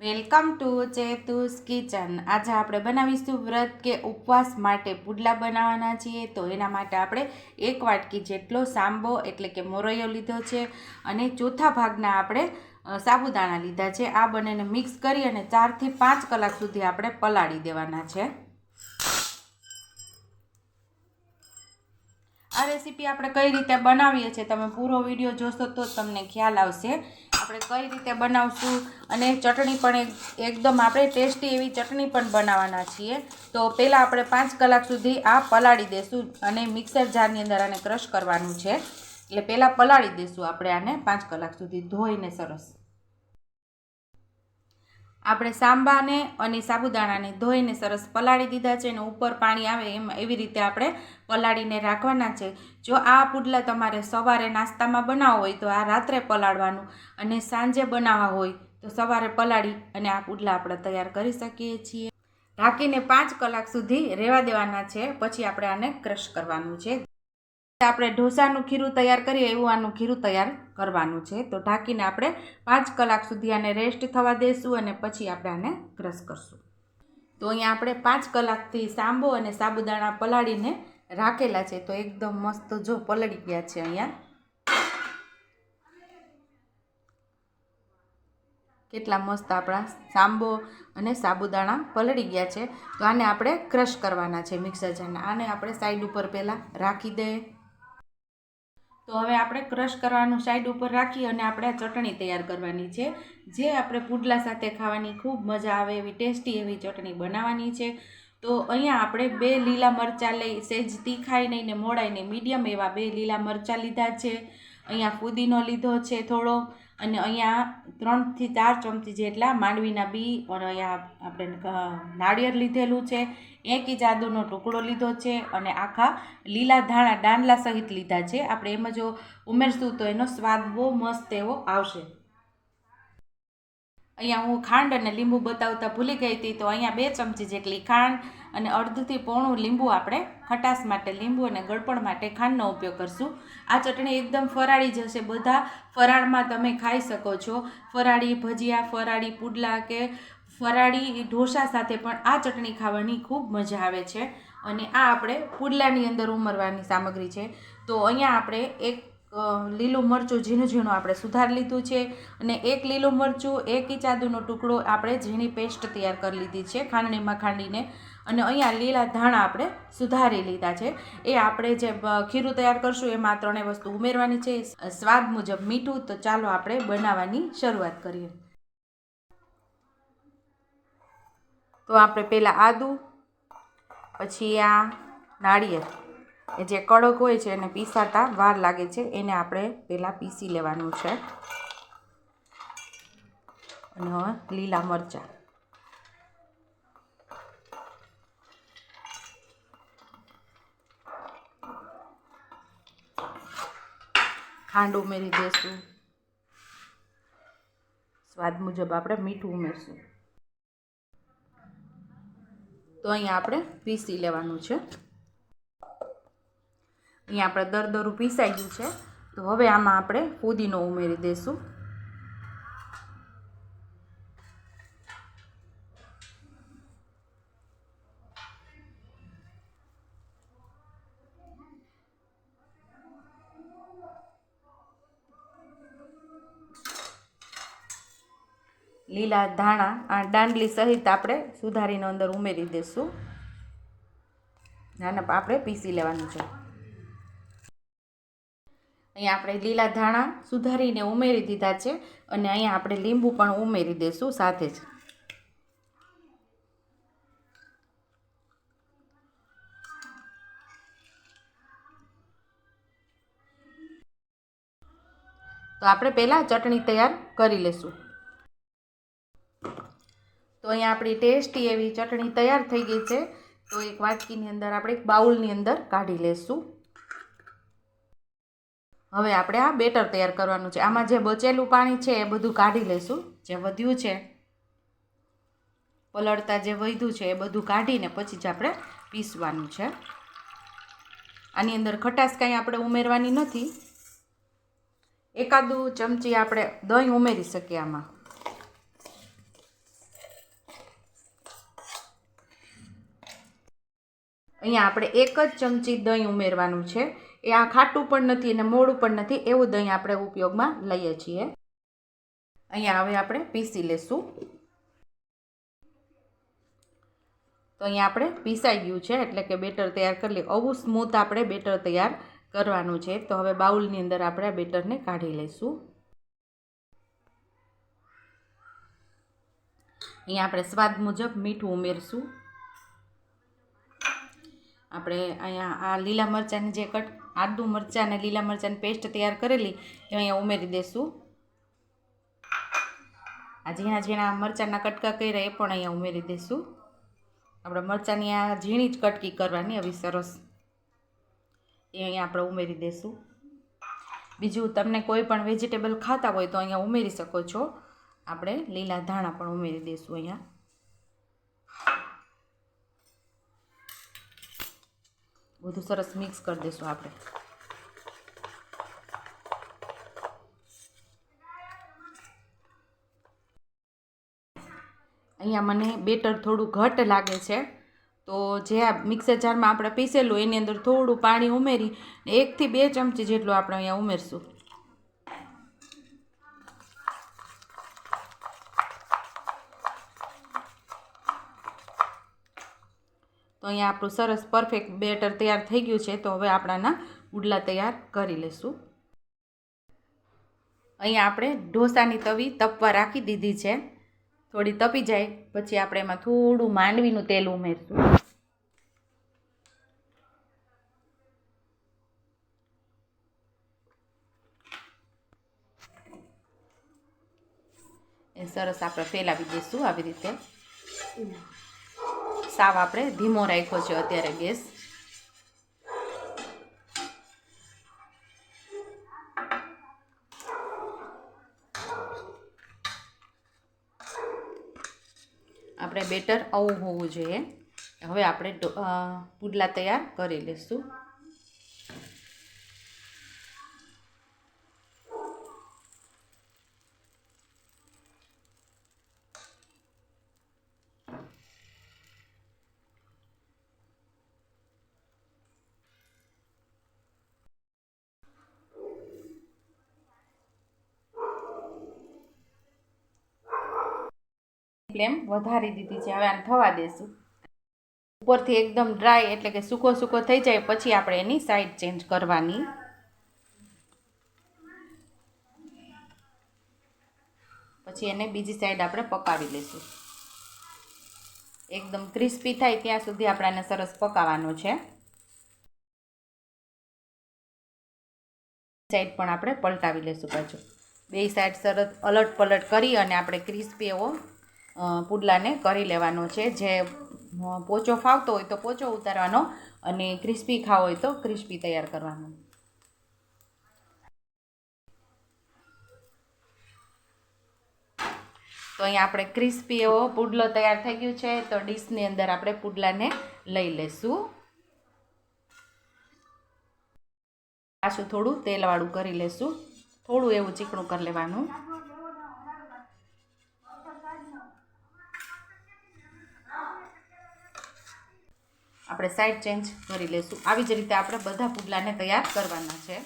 Welcome to ચેતુસ kitchen. આજે આપણે બનાવીશું વ્રત કે ઉપવાસ માટે પુડલા બનાવવાના છીએ. તો એના માટે આપણે એક વાટકી જેટલો સાંબો, એટલે કે મોરૈયો લીધો છે અને ચોથા ભાગના આપણે સાબુદાણા લીધા છે. આ બંનેને મિક્સ કરી અને ચારથી પાંચ કલાક સુધી આપણે પલાળી દેવાના છે. આ રેસીપી આપણે કઈ રીતે બનાવીએ છીએ તમે પૂરો વીડિયો જોશો તો તમને ખ્યાલ આવશે. આપણે કઈ રીતે બનાવશું? અને ચટણી પણ એક- એકદમ આપણે ટેસ્ટી એવી ચટણી પણ બનાવવાના છીએ. તો પહેલાં આપણે પાંચ કલાક સુધી આ પલાળી દેશું અને મિક્સર જારની અંદર આને ક્રશ કરવાનું છે. એટલે પહેલાં પલાળી દેશું આપણે આને પાંચ કલાક સુધી ધોઈને સરસ. આપણે સાંબાને અને સાબુદાણાને ધોઈને સરસ પલાળી દીધા છે અને ઉપર પાણી આવે એમ એવી રીતે આપણે પલાળીને રાખવાના છે. જો આ પુડલા તમારે સવારે નાસ્તામાં બનાવવા હોય તો આ રાત્રે પલાળવાનું અને સાંજે બનાવવા હોય તો સવારે પલાળી અને આ પુડલા આપણે તૈયાર કરી શકીએ છીએ. ઢાંકીને પાંચ કલાક સુધી રહેવા દેવાના છે. પછી આપણે આને ક્રશ કરવાનું છે. આપણે ઢોસાનું ખીરું તૈયાર કરીએ એવું આનું ખીરું તૈયાર કરવાનું છે. તો ઢાંકીને આપણે પાંચ કલાક સુધી આને રેસ્ટ થવા દઈશું અને પછી આપણે આને ક્રશ કરશું. તો અહીંયા આપણે પાંચ કલાકથી સાંબો અને સાબુદાણા પલાળીને રાખેલા છે. તો એકદમ મસ્ત જો પલળી ગયા છે અહીંયા. કેટલા મસ્ત આપણા સાંબો અને સાબુદાણા પલળી ગયા છે. તો આને આપણે ક્રશ કરવાના છે મિક્સર જારના. આને આપણે સાઈડ ઉપર પહેલાં રાખી દઈએ તો હવે આપણે ક્રશ કરવાનું સાઈડ ઉપર રાખી અને આપણે ચટણી તૈયાર કરવાની છે. જે આપણે પુડલા સાથે ખાવાની ખૂબ મજા આવે એવી ટેસ્ટી એવી ચટણી બનાવવાની છે. તો અહીંયા આપણે બે લીલા મરચાં લઈ સેજ તીખાઈ નહીં ને મોડાઈ મીડિયમ એવા બે લીલા મરચાં લીધા છે. અહીંયા ફુદીનો લીધો છે થોડો. અને અહીંયા ત્રણથી ચાર ચમચી જેટલા માંડવીના બી અને અહીંયા આપણે નાળિયેર લીધેલું છે. એક ઇજાદુનો ટુકડો લીધો છે અને આખા લીલા ધાણા ડાંડલા સહિત લીધા છે. આપણે એમાં જો ઉમેરશું તો એનો સ્વાદ બહુ મસ્ત એવો આવશે. અહીંયા હું ખાંડ અને લીંબુ બતાવતા ભૂલી ગઈ હતી, તો અહીંયા બે ચમચી જેટલી ખાંડ અને અડધથી પોણું લીંબુ આપણે ખટાશ માટે, લીંબુ અને ગળપણ માટે ખાંડનો ઉપયોગ કરશું. આ ચટણી એકદમ ફરાળી જશે બધા ફરાળમાં તમે ખાઈ શકો છો. ફરાળી ભજીયા, ફરાળી પુડલા કે ફરાળી ઢોસા સાથે પણ આ ચટણી ખાવાની ખૂબ મજા આવે છે. અને આ આપણે પુડલાની અંદર ઉમરવાની સામગ્રી છે. તો અહીંયા આપણે એક લીલું મરચું ઝીણું ઝીણું આપણે સુધાર લીધું છે અને એક લીલું મરચું, એક ઇંચ આદુનો ટુકડો આપણે ઝીણી પેસ્ટ તૈયાર કરી લીધી છે ખાંડણીમાં ખાંડીને. અને અહીંયા લીલા ધાણા આપણે સુધારી લીધા છે. એ આપણે જે ખીરું તૈયાર કરશું એમાં ત્રણેય વસ્તુ ઉમેરવાની છે. સ્વાદ મુજબ મીઠું, તો ચાલો આપણે બનાવવાની શરૂઆત કરીએ. તો આપણે પહેલાં આદું, પછી આ નાળિયેર. એ જે કડક હોય છે એને પીસાતા વાર લાગે છે, એને આપણે પહેલાં પીસી લેવાનું છે. અને હવે લીલા મરચાં. ખાંડ ઉમેરી દઈશું સ્વાદ મુજબ આપણે મીઠું ઉમેરશું. તો અહીંયા આપણે પીસી લેવાનું છે. અહીંયા આપણે દરદરું પીસાઈ ગયું છે. તો હવે આમાં આપણે ફુદીનો ઉમેરી દઈશું લીલા ધાણા દાંડલી સહિત આપણે સુધારીને અંદર ઉમેરી દઈશું નાના આપણે પીસી લેવાનું છે. અહીંયા આપણે લીલા ધાણા સુધારીને ઉમેરી દીધા છે અને અહીંયા આપણે લીંબુ પણ ઉમેરી દઈશું સાથે જ. તો આપણે પહેલાં ચટણી તૈયાર કરી લેશું. તો અહીંયા આપણી ટેસ્ટી એવી ચટણી તૈયાર થઈ ગઈ છે. તો એક વાટકીની અંદર આપણે એક બાઉલની અંદર કાઢી લેશું. હવે આપણે આ બેટર તૈયાર કરવાનું છે. આમાં જે બચેલું પાણી છે એ બધું કાઢી લેશું. જે વધ્યું છે, પલળતા જે વધ્યું છે એ બધું કાઢીને પછી જ આપણે પીસવાનું છે. આની અંદર ખટાશ કાંઈ આપણે ઉમેરવાની નથી. એકાદું ચમચી આપણે દહીં ઉમેરી શકીએ આમાં. અહીંયા આપણે એક જ ચમચી દહીં ઉમેરવાનું છે. એ આ ખાટું પણ નથી અને મોડું પણ નથી, એવું દહીં આપણે ઉપયોગમાં લઈએ છીએ. અહીંયા હવે આપણે પીસી લેશું. તો અહીંયા આપણે પીસાઈ ગયું છે, એટલે કે બેટર તૈયાર કરી લઈએ આવું સ્મૂથ આપણે બેટર તૈયાર કરવાનું છે. તો હવે બાઉલની અંદર આપણે આ બેટરને કાઢી લઈશું. અહીંયા આપણે સ્વાદ મુજબ મીઠું ઉમેરશું. આપણે અહીંયા આ લીલા મરચાંની જે કટ, આદુ મરચાં અને લીલા મરચાંની પેસ્ટ તૈયાર કરેલી, એ અહીંયા ઉમેરી દઈશું આ ઝીણા ઝીણા મરચાંના કટકા કર્યા, એ પણ અહીંયા ઉમેરી દઈશું આપણે મરચાંની આ ઝીણી જ કટકી કરવાની, આવી સરસ. એ અહીંયા આપણે ઉમેરી દઈશું બીજું, તમને કોઈ પણ વેજીટેબલ ખાતા હોય તો અહીંયા ઉમેરી શકો છો. આપણે લીલા ધાણા પણ ઉમેરી દઈશું અહીંયા. બધું સરસ મિક્સ કરી દઈશું આપણે. અહીંયા મને બેટર થોડું ઘટ લાગે છે. તો જે આ મિક્સર જારમાં આપણે પીસેલું, એની અંદર થોડું પાણી ઉમેરી એકથી બે ચમચી જેટલું આપણે અહીંયા ઉમેરશું. તો અહીંયા આપણું સરસ પરફેક્ટ બેટર તૈયાર થઈ ગયું છે. તો હવે આપણાના ઉડલા તૈયાર કરી લઈશું અહીંયા આપણે ઢોસાની તવી તપવા રાખી દીધી છે. થોડી તપી જાય, પછી આપણે એમાં થોડું માંડવીનું તેલ ઉમેરશું. એ સરસ આપણે ફેલાવી દઈશું આવી રીતે. સાવ આપણે ધીમો રાખ્યો છે અત્યારે ગેસ. આપણે બેટર આવું હોવું જોઈએ. હવે આપણે પુડલા તૈયાર કરી લઈશું ફ્લેમ વધારી દીધી છે. હવે આને થવા દેશું. ઉપરથી એકદમ ડ્રાય એટલે કે સૂકો સૂકો થઈ જાય પછી આપણે એની સાઈડ ચેન્જ કરવાની. પછી એને બીજી સાઈડ આપણે પકાવી લઈશું એકદમ ક્રિસ્પી થાય ત્યાં સુધી આપણે આને સરસ પકાવવાનો છે. સાઈડ પણ આપણે પલટાવી લઈશું પાછું. બે સાઈડ સરસ અલટ પલટ કરી અને આપણે ક્રિસ્પી એવો પુડલાને કરી લેવાનો છે. જે પોચો ફાવતો હોય તો પોચો ઉતારવાનો અને ક્રિસ્પી ખાવો હોય તો ક્રિસ્પી તૈયાર કરવાનો. તો અહીંયા આપણે ક્રિસ્પી એવો પુડલો તૈયાર થઈ ગયું છે. તો ડીશની અંદર આપણે પુડલાને લઈ લેશું. પાછું થોડું તેલવાળું કરી લેશું. થોડું એવું ચીકણું કરી લેવાનું. આપણે સાઈડ ચેન્જ કરી લેશું. આવી જ રીતે આપણે બધા પુડલાને તૈયાર કરવાના છે.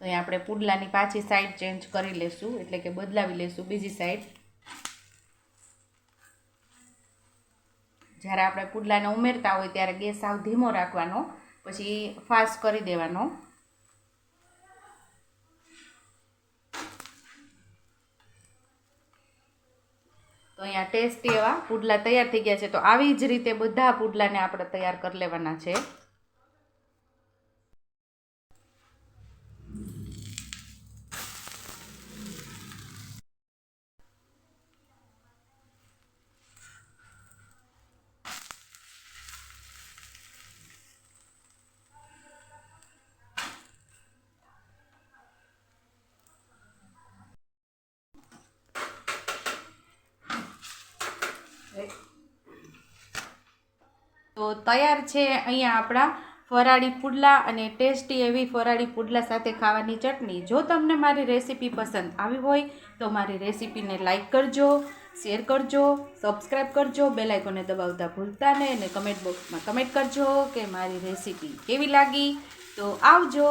તો અહીં આપણે પુડલાની પાછી સાઈડ ચેન્જ કરી લેશું, એટલે કે બદલાવી લેશું બીજી સાઈડ જ્યારે આપણે પુડલાને ઉમેરતા હોય ત્યારે ગેસ સાવ ધીમો રાખવાનો, પછી ફાસ્ટ કરી દેવાનો. તો અહીંયા ટેસ્ટી એવા પુડલા તૈયાર થઈ ગયા છે. તો આવી જ રીતે બધા પુડલાને આપણે તૈયાર કરી લેવાના છે. તો તૈયાર છે અહીંયા આપણા ફરાળી પુડલા અને ટેસ્ટી એવી ફરાળી પુડલા સાથે ખાવાની ચટણી. જો તમને મારી રેસીપી પસંદ આવી હોય તો મારી રેસીપીને લાઈક કરજો, શેર કરજો સબસ્ક્રાઈબ કરજો, બેલ આઇકોને દબાવતા ભૂલતા નહીં કમેન્ટ બોક્સમાં કમેન્ટ કરજો કે મારી રેસીપી કેવી લાગી. તો આવજો.